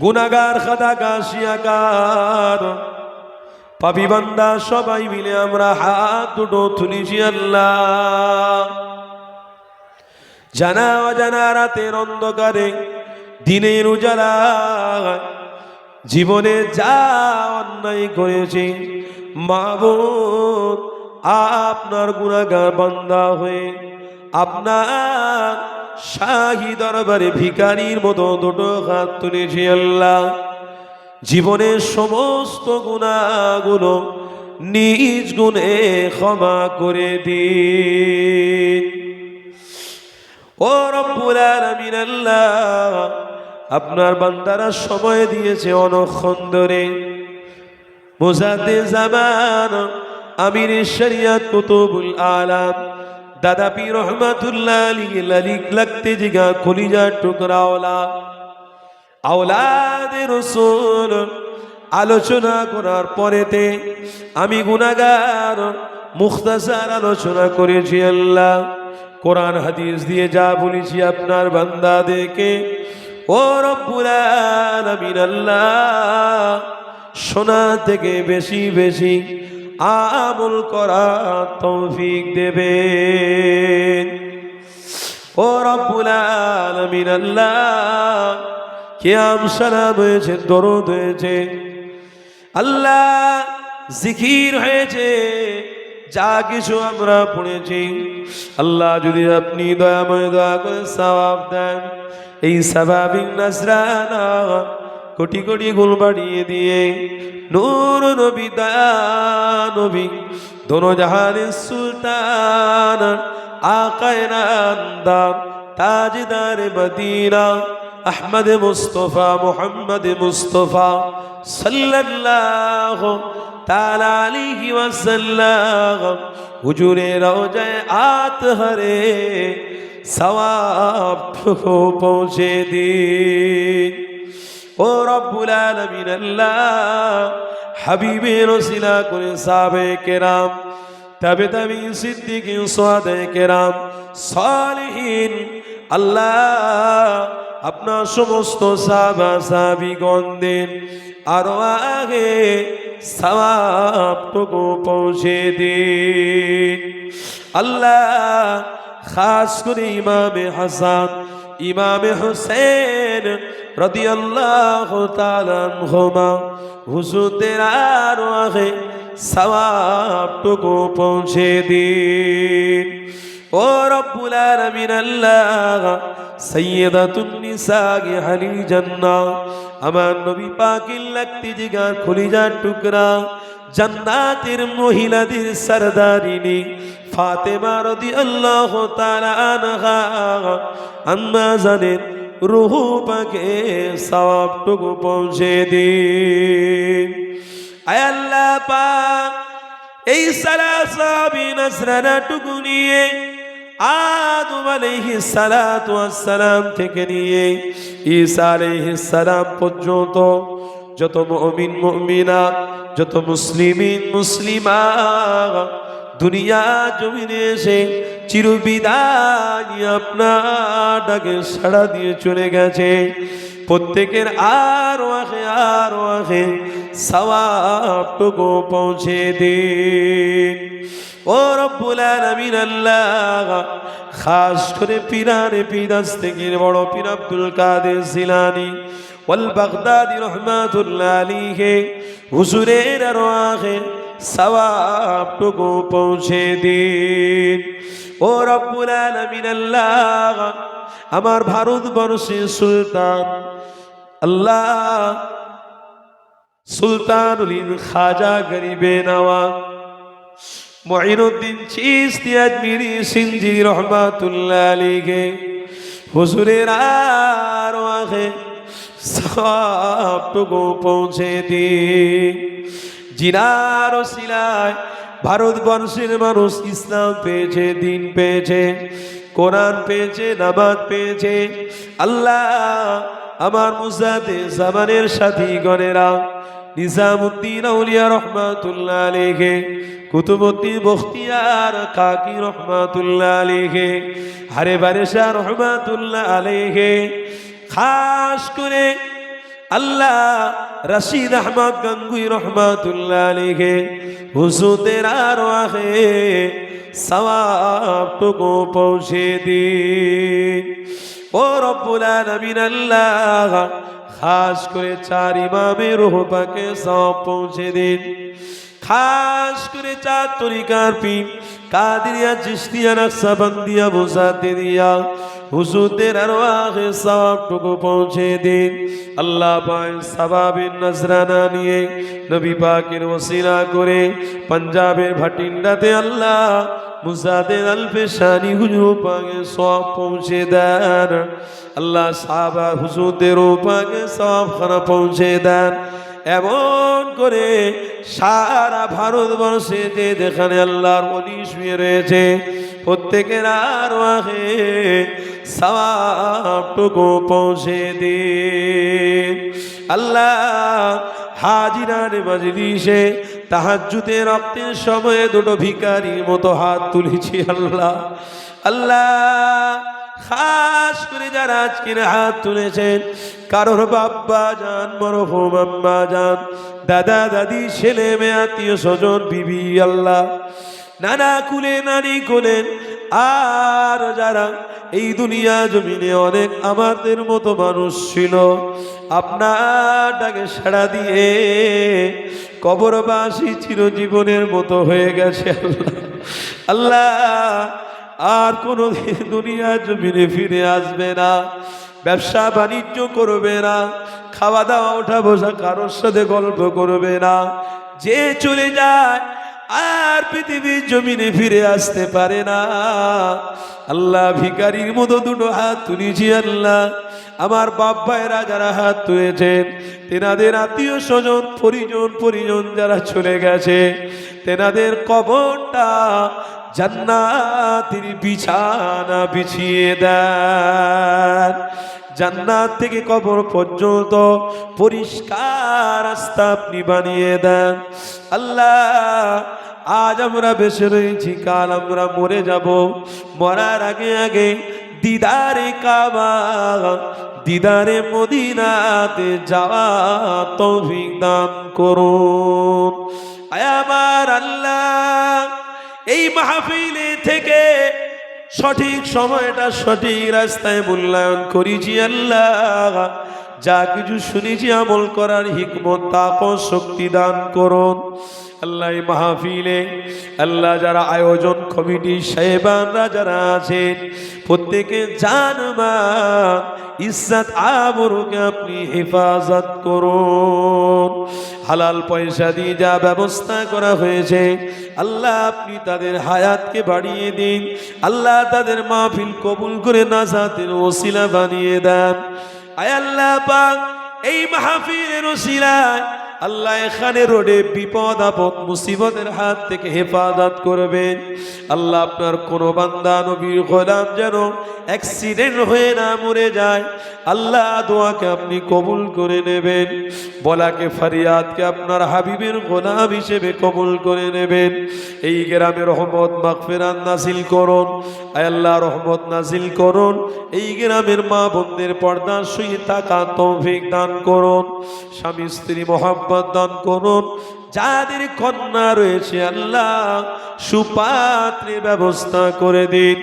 গুনাগার খাদা কাশিয়াকার পাপি বান্দা সবাই মিলে আমরা হাত দুটো তুলিছি আল্লাহ। জানা অজানা রাতের অন্ধকারে, দিনের উজালা জীবনে যা অন্যায় করেছি, মাবুদ, আপনার গুণাগার বান্দা হয়ে আপনার শাহী দরবারে ভিকারির মতো দুটো হাত তুলেছি আল্লাহ। জীবনের সমস্ত গুণাগুলো নিজ গুণে ক্ষমা করে দিন। আপনার বান্দারা সময় দিয়েছে অনক্ষণ ধরে জামান আমির শরিয়াত কুতুবুল আলাম দাদা পীর রহমাতুল্লাহ আলী লালিক লাগতে জিগা কলিজা টুকরাওলা আওলাদে রসুল, আলোচনা করার পরেতে আমি গুনাগার মুখতাসার আলোচনা করেছি আল্লাহ। কোরআন হাদিস দিয়ে যা বলেছি আপনার বান্দা দেখে। ও রব্বুল আলামিন আল্লাহ শোনা থেকে বেশি বেশি আমল করা তৌফিক দেবেন ও রব্বুল আলামিন, আল্লাহ, কিয়াম সালাম হয়েছে, দরদ হয়েছে, আল্লাহ, জিকির হয়েছে, যা কিছু আমরা পড়েছি। আল্লাহ, যদি আপনি দয়াময় দয়া করে সওয়াব দেন, এই স্বাভাবিক নাসরানা কোটি কোটি গুণ বাড়িয়ে দিয়ে, নূর নবী, দয়া নবী, দোনো জাহানের সুলতান আকায় নান্দার তাজদার মদিনা, আহমদ মুস্তফা, মোহাম্মদ মুস্তফা সাল্লাল্লাহু তাআলা আলাইহি ওয়াসাল্লাম হুজুরে রওজায় আতহরে সওয়াব পৌঁছে দিন। ও রব্বুল আলামিন আল্লাহ করে সাহাবে কেরাম তবে তবে সিদ্দিক কেরাম, সালিহীন, আল্লাহ আপনার সমস্ত সাবা সাবিগণদের আরও আগে সবাবটুকু পৌঁছে দিন। আল্লাহ খাস করে ইমামে হাসান, ইমামে হোসেন রাদিয়াল্লাহু তাআলা আনহুমা হুজুরদের আরও আগে সওয়াবটুকু পৌঁছে দিন। ও রব্বুল আলামিন আল্লাহ সৈয়দাতুন নিসাগে হালি জান্নাহ, আমার নবী পাকের লাগতে জিগার খলিজার টুকরা, জান্নাতের মহিলাদের সরদারিনী ফাতেমা রাদিয়াল্লাহু তাআলা আনহা, আম্মা জানের রুহু পাকে সওয়াবটুকু পৌঁছে দিন। আল্লাহ পাক, এই সালাসাবি নাসরানাটুকু নিয়ে আদম আলাইহিস সালাতু ওয়াসসালাম থেকে নিয়ে ঈসা আলাইহিস সালাম পর্যন্ত যত মুমিন মুমিনা যত মুসলিমিন মুসলিমা দুনিয়া জমিনে এসে চিরবিদায় আপনার ডাকে সাড়া দিয়ে চলে গেছে। প্রত্যেকের আরও আখে আরও আখে সওয়াবটুকু পৌঁছে দিন ও রব্বুল আলামিন, আল্লাহ, খাস করে পিরানে পিদাস থেকে বড় পীর আব্দুল কাদের জিলানি, ওয়াল বাগদাদি রহমাতুল্লাহ আলাইহি, হুজুরের আরও আখে সওয়াবটুকু পৌঁছে দিন ও রব্বুল আলামিন, আল্লাহ, আমার ভারতবর্ষের সুলতান, আল্লাহ সুলতানুল খাজা গরিবে নওয়াজ মঈনুদ্দিন চিস্তি আজমিরি সিনজি রহমাতুল্লাহ আলীকে হুজুরের আরও আগে সবটুকু পৌঁছে দিন জিনার শিলায় ভারতবর্ষের মানুষ ইসলাম পেয়েছে, দিন পেয়েছে, কোরআন পেয়েছে, নামাজ পেয়েছে। আল্লাহ আমার মুসাদে জামানের সাথী গণেরা নিজামুদ্দিন আউলিয়া রহমাতুল্লাহ আলাইহি, কুতুবুদ্দিন বখতিয়ার কাকি রহমাতুল্লাহ আলাইহি হারে বারেশা রহমাতুল্লাহ আলাইহি, খাস করে আল্লাহ রশিদ আহমদ গঙ্গুই রহমাতুল্লাহ আলাইহি, হুজুরদের আর আখে সওয়াবটুকু পৌঁছে দিন। ও রব্বুল আলামিন আল্লাহ খাস করে চার ইমামের রূহ পাকে সব পৌঁছে দিন। খাস করে চার তরিকার পি কাদিরিয়া চিস্তিয়া নকশাবন্দিয়া বুসাতে দিয়া হুজুরদের আরওয়াহে সবটুকু পৌঁছে দিন। আল্লাহ পায় সাবাবের নজরানা নিয়ে নবী পাকের ওসিলা করে পাঞ্জাবের ভাটিন্ডাতে আল্লাহ মুসাদের আলফে শানি হুজুর পাকে সব পৌঁছে দেন। আল্লাহ সাহাবা হুজুরদের পাকে সব খানা পৌঁছে দেন। এমন করে সারা ভারতবর্ষে যে যেখানে আল্লাহর অলি শুয়ে রয়েছে, প্রত্যেকের আর আগে সবটুকু পৌঁছে দে আল্লাহ হাজিরার মজলিসে তাহাজ্জুদের রক্তের সময়ে দুটো ভিকারির মতো হাত তুলেছি, আল্লাহ। আল্লাহ, খাস করে যারা আজকের হাত তুলেছেন, কারোর বাব্বা যান, মরহুম আম্মা যান, দাদা, দাদি, ছেলে, মেয়ে, আত্মীয় স্বজন, বিবি, আল্লাহ। নানা কুলে নারী কুলেন আর যারা এই দুনিয়া জমিনে অনেক আমাদের মতো মানুষ ছিল, আপনার ডাকে সাড়া দিয়ে কবরবাসী চিরজীবনের মতো হয়ে গেছে আল্লাহ। আল্লাহ, আর কোনো দুনিয়া জমিনে ফিরে আসবে না, ব্যবসা বাণিজ্য করবে না, খাওয়া দাওয়া, ওঠা বসা কারোর সাথে গল্প করবে না, যে চলে যায় আর পৃথিবীর জমিনে ফিরে আসতে পারে না। আল্লাহ ভিকারির মতো দুটো হাত তুলেছি আল্লাহ। আমার বাপ ভাইরা যারা হাত তুলেছেন, তেনাদের আত্মীয় স্বজন, পরিজন পরিজন যারা চলে গেছে, তেনাদের কবরটা জান্নাতের বিছানা বিছিয়ে দেন। জান্নাত থেকে কবর পর্যন্ত পরিষ্কার রাস্তা আপনি বানিয়ে দেন। আল্লাহ, আজ আমরা বেঁচে রয়েছি, কাল আমরা মরে যাব। মরার আগে আগে দিদারে কাবা, দিদারে মদিনাতে যাওয়া তৌফিক দান করুন। আয় আমার আল্লাহ, এই মাহফিলে থেকে সঠিক সময়টা, সঠিক রাস্তায় মূল্যায়ন করিছি আল্লাহ। যা কিছু শুনেছি আমল করার হিকমত তাপ শক্তি দান করুন। আল্লাহ মাহফিলে, আল্লাহ যারা আয়োজন কমিটি সাহেবানরা যারা আছেন, প্রত্যেকে জানমান ইজ্জত আবরুকে আপনি হেফাজত করুন। হালাল পয়সা দিয়ে যা ব্যবস্থা করা হয়েছে, আল্লাহ আপনি তাদের হায়াতকে বাড়িয়ে দিন, আল্লাহ তাদের মাহফিল কবুল করে নাজাতের ওসিলা বানিয়ে দেন। আয় আল্লাহ পাক, এই মাহফিলের ওসিলায় আল্লাহ এখানে রোডে বিপদ, আপদ, মুসিবতের হাত থেকে হেফাজত করবেন। আল্লাহ আপনার কোনো বান্দা, নবীর গোলাম যেন অ্যাক্সিডেন্ট হয়ে না মরে যায়। আল্লাহ দোয়াকে আপনি কবুল করে নেবেন। বলাকে ফারিয়াদকে আপনার হাবিবের গোলাম হিসেবে কবুল করে নেবেন। এই গ্রামে রহমত মাকফেরান নাজিল করুন। আল্লাহ, রহমত নাজিল করুন। এই গ্রামের মা বোনদের পর্দার সহিত থাকা তৌফিক দান করুন। স্বামী, স্ত্রী মোহাম্মদ দান করুন। যাদের কন্যা রয়েছে, আল্লাহ সুপাত্রের ব্যবস্থা করে দিন।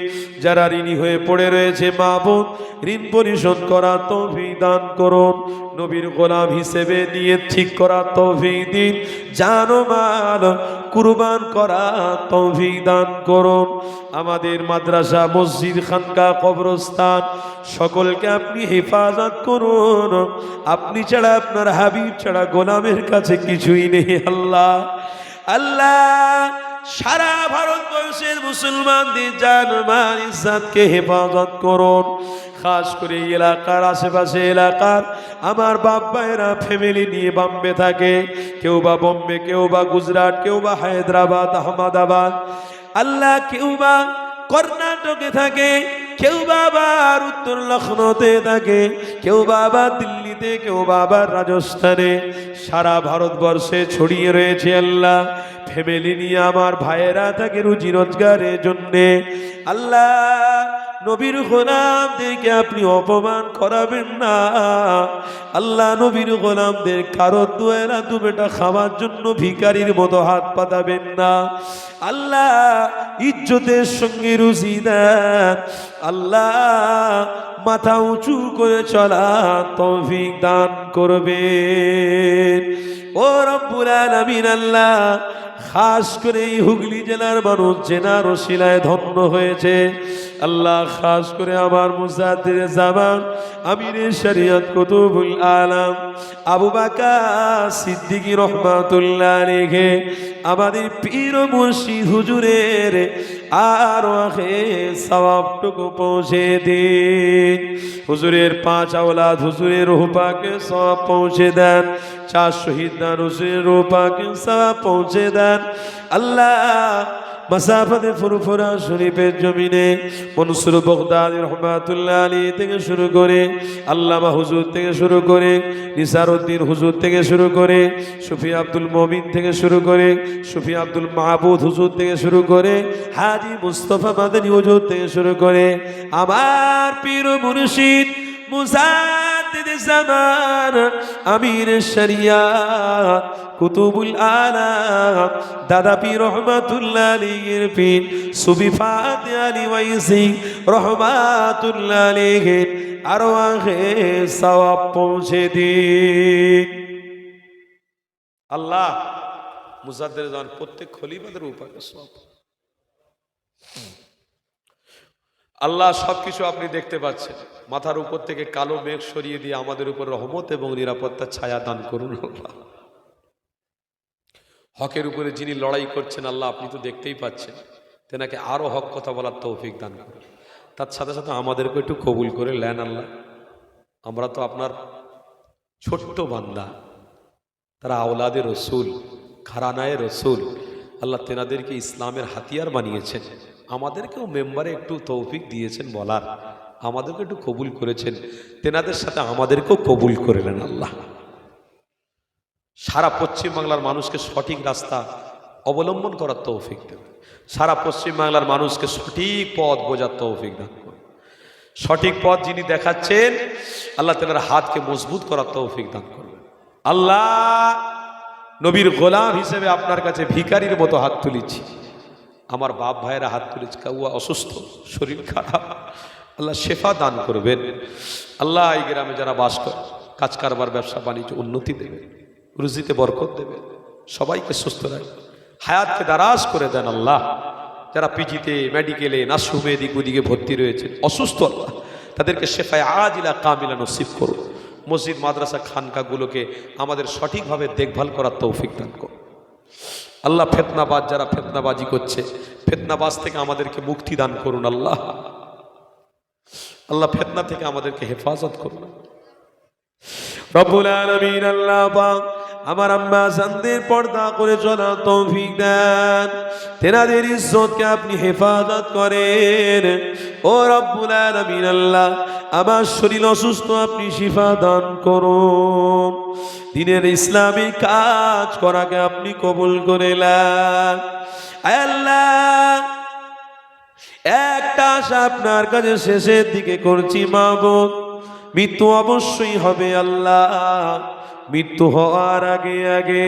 যারা ঋণী হয়ে পড়ে রয়েছে, মা বোন, ঋণ পরিশোধ করা তৌফিক দান করুন। নবীর গোলাম হিসেবে নিয়ে ঠিক করা তৌফিক দিন। জানো মাল কুরবান করা তৌফিক দান করুন। আমাদের মাদ্রাসা, মসজিদ, খানকা, কবরস্থান, সকলকে আপনি হেফাজত করুন। আপনি ছাড়া আপনার হাবিব ছাড়া গোলামের কাছে কিছুই নেই, আল্লাহ। আল্লাহ। আল্লাহ, সারা ভারতবর্ষের মুসলমানদের জান মান ইজ্জাতকে হেফাজত করুন। খাস করে এলাকার আশেপাশে এলাকার আমার বাপ ভাইয়েরা ফ্যামিলি নিয়ে বাম্বে থাকে। কেউ বা বম্বে, কেউ বা গুজরাট, কেউ বা হায়দ্রাবাদ, আহমদাবাদ। আল্লাহ কেউ বা কর্ণাটকে থাকে। কেউ বাবার উত্তর লখনৌতে থাকে, কেউ বাবা দিল্লিতে, কেউ বাবার রাজস্থানে। সারা ভারতবর্ষে ছড়িয়ে রয়েছে আল্লাহ। ফ্যামিলি নিয়ে আমার ভাইয়েরা থাকে রুজি রোজগারের জন্যে। আল্লাহ, নবীর গোলামদেরকে আপনি অপমান করাবেন না। আল্লাহ, নবীর গোলামদের কারও দুয়েরা দু বেটা খাওয়ার জন্য ভিকারির মতো হাত পাতাবেন না। আল্লাহ, ইজ্জতের সঙ্গে রুজি দেন আল্লাহ মাথা উঁচু করে চলা তৌফিক দান করবে ও রব্বুল আলামিন, আল্লাহ, খাস করে এই হুগলি জেলার মানুষ জেনার শিলায় ধন্য হয়েছে। আল্লাহ, খাস করে আমার মুসাদ্দির জামান, আমিরের শরিয়ত কুতুবুল আলম, আবু বাকা সিদ্দিকী রহমাতুল্লাহ রেখে আমাদের পীর মুর্শিদ হুজুরের আর সবটুকু পৌঁছে দিন। হুজুরের পাঁচ আওলাদ হুজুরের রূপাকে সব পৌঁছে দেন। চার শহীদ দান হুজুরের রূপাকে সব পৌঁছে দেন। আল্লাহ মাসাফাতে ফুরফুরা শরীফের জমিনে মনসুর বগদাদ রহমাতুল্লাহ আলী থেকে শুরু করে আল্লামা হুজুর থেকে শুরু করে নিসার উদ্দিন হুজুর থেকে শুরু করে সুফি আব্দুল মমিন থেকে শুরু করে সুফি আব্দুল মাহবুদ হুজুর থেকে শুরু করে হাজি মুস্তফা মাদানী হুজুর থেকে শুরু করে আমার পীর মুর্শিদ জামান আমির শরিয়াত কুতুবুল আলাম দাদা পীর রহমাতুল্লাহ পীর, সুবি ফাতে আলী ওয়াইসি আরও আগে সওয়াব পৌঁছে দিন। আল্লাহ মুজাদ্দের জামান প্রত্যেক খলিফাদের উপাকে সব আল্লাহ সবকিছু আপনি দেখতে পাচ্ছেন। মাথার উপর থেকে কালো মেঘ সরিয়ে দিয়ে আমাদের উপর রহমত এবং নিরাপত্তার ছায়া দান করুন আল্লাহ। হকের উপরে যিনি লড়াই করছেন আল্লাহ, আপনি তো দেখতেই পাচ্ছেন। তেনাকে আরও হক কথা বলার তৌফিক দান করুন। তার সাথে সাথে আমাদেরকে একটু কবুল করে লেন আল্লাহ। আমরা তো আপনার ছোট্ট বান্দা, তারা আওলাদে রসুল, খারানায় রসুল। আল্লাহ তেনাদেরকে ইসলামের হাতিয়ার বানিয়েছেন। আমাদেরকেও মেম্বারে একটু তৌফিক দিয়েছেন বলার। আমাদেরকে একটু কবুল করেছেন। তেনাদের সাথে আমাদেরকেও কবুল করে করলেন আল্লাহ। সারা পশ্চিম বাংলার মানুষকে সঠিক রাস্তা অবলম্বন করার তৌফিক দেবে সারা পশ্চিম বাংলার মানুষকে সঠিক পথ বোঝার তৌফিক দান করবে সঠিক পথ যিনি দেখাচ্ছেন, আল্লাহ তেনার হাতকে মজবুত করার তৌফিক দান করবেন। আল্লাহ নবীর গোলাম হিসেবে আপনার কাছে ভিখারির মতো হাত তুলেছি। আমার বাপ ভাইয়েরা হাত তুলেছে, কাউয়া অসুস্থ, শরীর খারাপ। আল্লাহ শেফা দান করবেন। আল্লাহ এই গ্রামে যারা বাস করে, কাজ কারবার, ব্যবসা, বাণিজ্য উন্নতি দেবে রুজিতে বরকত দেবে। সবাইকে সুস্থ রাখবে হায়াতকে দারাজ করে দেন আল্লাহ। যারা পিজিতে, মেডিকেলে নাসুমে এদিক ওদিকে ভর্তি রয়েছে, অসুস্থ আল্লাহ। তাদেরকে শেফায় আজিলা কামিলা নসিব করো মসজিদ, মাদ্রাসা, খানকাগুলোকে আমাদের সঠিকভাবে দেখভাল করার তৌফিক দান করো আল্লাহ ফেতনাবাজ, যারা ফেতনাবাজি করছে, ফেতনাবাজ থেকে আমাদেরকে মুক্তি দান করুন আল্লাহ। আল্লাহ ফেতনা থেকে আমাদেরকে হেফাজত করুন। রব্বুল আলামিন, আল্লাহ আমার আম্মা জানদের পর্দা করে চলা তৌফিক দেন। তেনাদের ইজ্জতকে আপনি হেফাজত করেন। ও রব্বুল আলামিন আল্লাহ, আমার শরীর অসুস্থ, আপনি শিফা দান করুন। দিনের ইসলামী কাজ করাকে আপনি কবুল করে আল্লাহ, একটা আশা আপনার কাছে শেষের দিকে করছি মা মৃত্যু অবশ্যই হবে আল্লাহ। মৃত্যু হওয়ার আগে আগে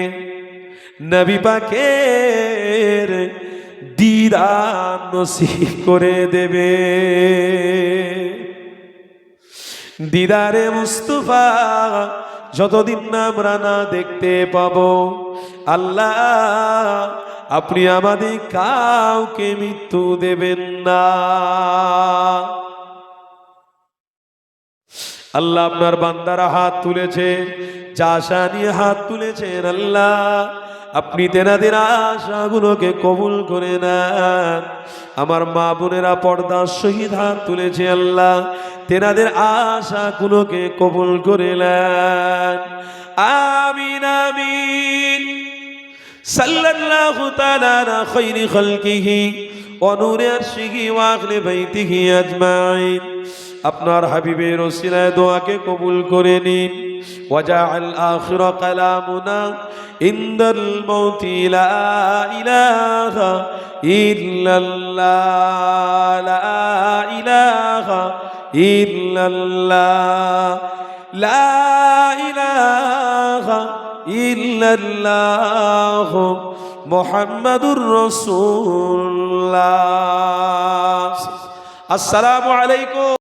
নবী পাকের দিদার করে দেবে। দিদারে মুস্তফা, যতদিন না আমরা না দেখতে পাবো, আল্লাহ আপনি আমাদের কাউকে মৃত্যু দেবেন না। আল্লাহ আপনার বান্দারা হাত তুলেছে যা নিয়ে হাত তুলেছেন আল্লাহ। আপনি তেনাদের আশাগুলোকে কবুল করে না আমার মা বোনেরা পর্দার সহিত হাত তুলেছে আল্লাহ, তেনাদের আশাগুলোকে কবুল করে নেন। আমিন আমিন। সাল্লাল্লাহু তাআলা খাইরি খালকিহি ওয়া নূরি আরশিহি ওয়া আহলি বাইতিহি আজমাইন। আপনার হাবিবের ওসিলায় দোয়াকে কবুল করে নিন। ওয়াজাআল আখির কালামুনা ইনদাল মাউতি লা ইলাহা ইল্লাল্লাহ, লা ইলাহা ইল্লাল্লাহ, লা ইলাহা ইল্লাল্লাহ মুহাম্মাদুর রাসূলুল্লাহ। আসসালামু আলাইকুম।